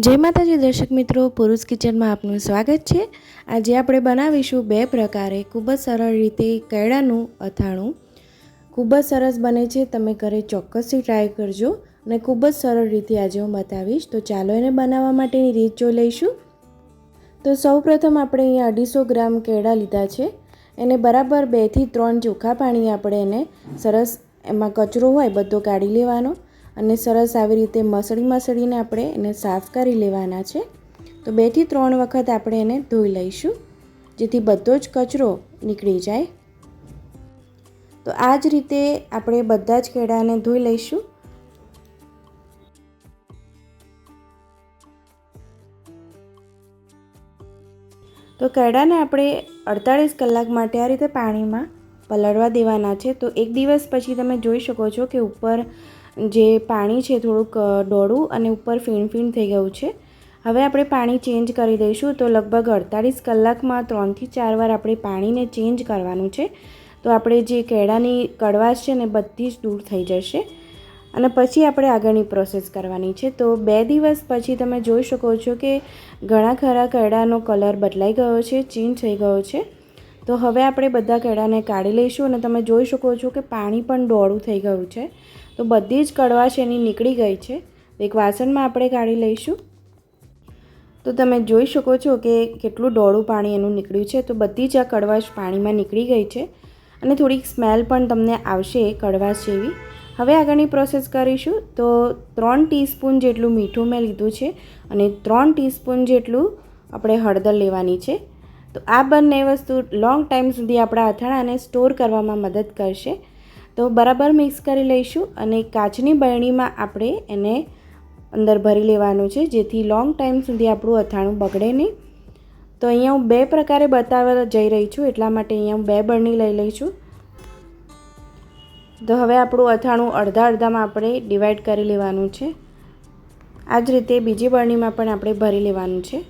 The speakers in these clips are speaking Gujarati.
જય માતાજી, દર્શક મિત્રો. પુરુષ કિચનમાં આપનું સ્વાગત છે. આજે આપણે બનાવીશું બે પ્રકારે ખૂબ જ સરળ રીતે કેળાનું અથાણું. ખૂબ જ સરસ બને છે, તમે ઘરે ચોક્કસથી ટ્રાય કરજો અને ખૂબ જ સરળ રીતે આજે હું બતાવીશ. તો ચાલો એને બનાવવા માટેની રીત જોઈ લઈશું. તો સૌપ્રથમ આપણે અહીંયા અઢીસો ગ્રામ કેળા લીધા છે. એને બરાબર બેથી ત્રણ ચોખ્ખા પાણી આપણે એને સરસ એમાં કચરો હોય, બધો કાઢી લેવાનો. અને સરસ આવી રીતે મસળી મસળીને આપણે એને સાફ કરી લેવાના છે. તો બેથી ત્રણ વખત આપણે એને ધોઈ લઈશું, જેથી બધો જ કચરો નીકળી જાય. તો આ જ રીતે આપણે બધા જ કેળાને ધોઈ લઈશું. તો કેળાને આપણે અડતાળીસ કલાક માટે આ રીતે પાણીમાં પલળવા દેવાના છે. તો એક દિવસ પછી તમે જોઈ શકો છો કે ઉપર જે પાણી છે થોડુંક ડોળું અને ઉપર ફીણ ફીણ થઈ ગયું છે. હવે આપણે પાણી ચેન્જ કરી દઈશું. તો લગભગ અડતાળીસ કલાકમાં ત્રણથી ચાર વાર આપણે પાણીને ચેન્જ કરવાનું છે. તો આપણે જે કેળાની કડવાશ છે ને, બધી જ દૂર થઈ જશે. અને પછી આપણે આગળની પ્રોસેસ કરવાની છે. તો બે દિવસ પછી તમે જોઈ શકો છો કે ઘણા ખરા કેળાનો કલર બદલાઈ ગયો છે, ચેન્જ થઈ ગયો છે. તો હવે આપણે બધા કેળાને કાઢી લઈશું અને તમે જોઈ શકો છો કે પાણી પણ ડોળું થઈ ગયું છે. તો બધી જ કડવાશ એની નીકળી ગઈ છે. એક વાસણમાં આપણે કાઢી લઈશું. તો તમે જોઈ શકો છો કે કેટલું ડોળું પાણી એનું નીકળ્યું છે. તો બધી જ આ કડવાશ પાણીમાં નીકળી ગઈ છે. અને થોડીક સ્મેલ પણ તમને આવશે કડવાશ જેવી. હવે આગળની પ્રોસેસ કરીશું. તો ત્રણ ટીસ્પૂન જેટલું મીઠું મેં લીધું છે અને ત્રણ ટીસ્પૂન જેટલું આપણે હળદર લેવાની છે. તો આ બંને વસ્તુ લોંગ ટાઈમ સુધી આપણા અથાણાને સ્ટોર કરવામાં મદદ કરશે. તો બરાબર મિક્સ કરી લઈશું અને કાચની બરણીમાં આપણે એને અંદર ભરી લેવાનું છે, જેથી લોંગ ટાઈમ સુધી આપણું અથાણું બગડે નહીં. તો અહીંયા હું બે પ્રકારે બતાવવા જઈ રહી છું, એટલા માટે અહીંયા હું બે બરણી લઈ લઈ છું. તો હવે આપણું અથાણું અડધા અડધામાં આપણે ડિવાઈડ કરી લેવાનું છે. આ જ રીતે બીજી બરણીમાં પણ આપણે ભરી લેવાનું છે.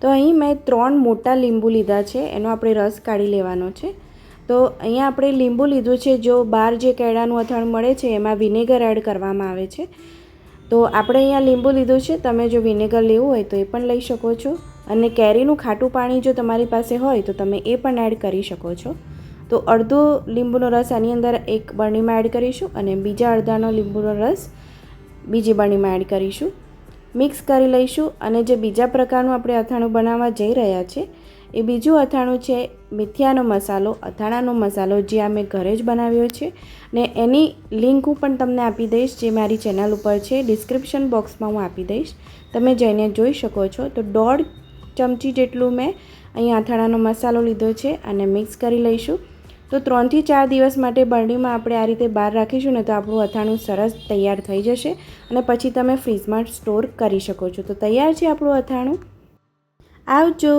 તો અહીં મેં ત્રણ મોટા લીંબુ લીધા છે, એનો આપણે રસ કાઢી લેવાનો છે. તો અહીંયા આપણે લીંબુ લીધું છે, જો બહાર જે કેળાનું અથાણ મળે છે, એમાં વિનેગર એડ કરવામાં આવે છે. તો આપણે અહીંયા લીંબુ લીધું છે, તમે જો વિનેગર લેવું હોય તો એ પણ લઈ શકો છો. અને કેરીનું ખાટું પાણી જો તમારી પાસે હોય તો તમે એ પણ એડ કરી શકો છો. તો અડધો લીંબુનો રસ આની અંદર એક બરણીમાં એડ કરીશું અને બીજા અડધાનો લીંબુનો રસ બીજી બરણીમાં એડ કરીશું. મિક્સ કરી લઈશું અને જે બીજા પ્રકારનું આપણે અથાણું બનાવવા જઈ રહ્યા છે, એ બીજું અથાણું છે મીથિયાનો મસાલો. અથાણાનો મસાલો જે આ મેં ઘરે જ બનાવ્યો છે ને એની લિંક હું પણ તમને આપી દઈશ, જે મારી ચેનલ ઉપર છે, ડિસ્ક્રિપ્શન બોક્સમાં હું આપી દઈશ. તમે જઈને જોઈ શકો છો. તો દોઢ ચમચી જેટલું મેં અહીં અથાણાનો મસાલો લીધો છે અને મિક્સ કરી લઈશું. તો ત્રણથી ચાર દિવસ માટે બરણીમાં આપણે આ રીતે બહાર રાખીશું ને તો આપણું અથાણું સરસ તૈયાર થઈ જશે અને પછી તમે ફ્રીજમાં સ્ટોર કરી શકો છો. તો તૈયાર છે આપણું અથાણું? આવજો.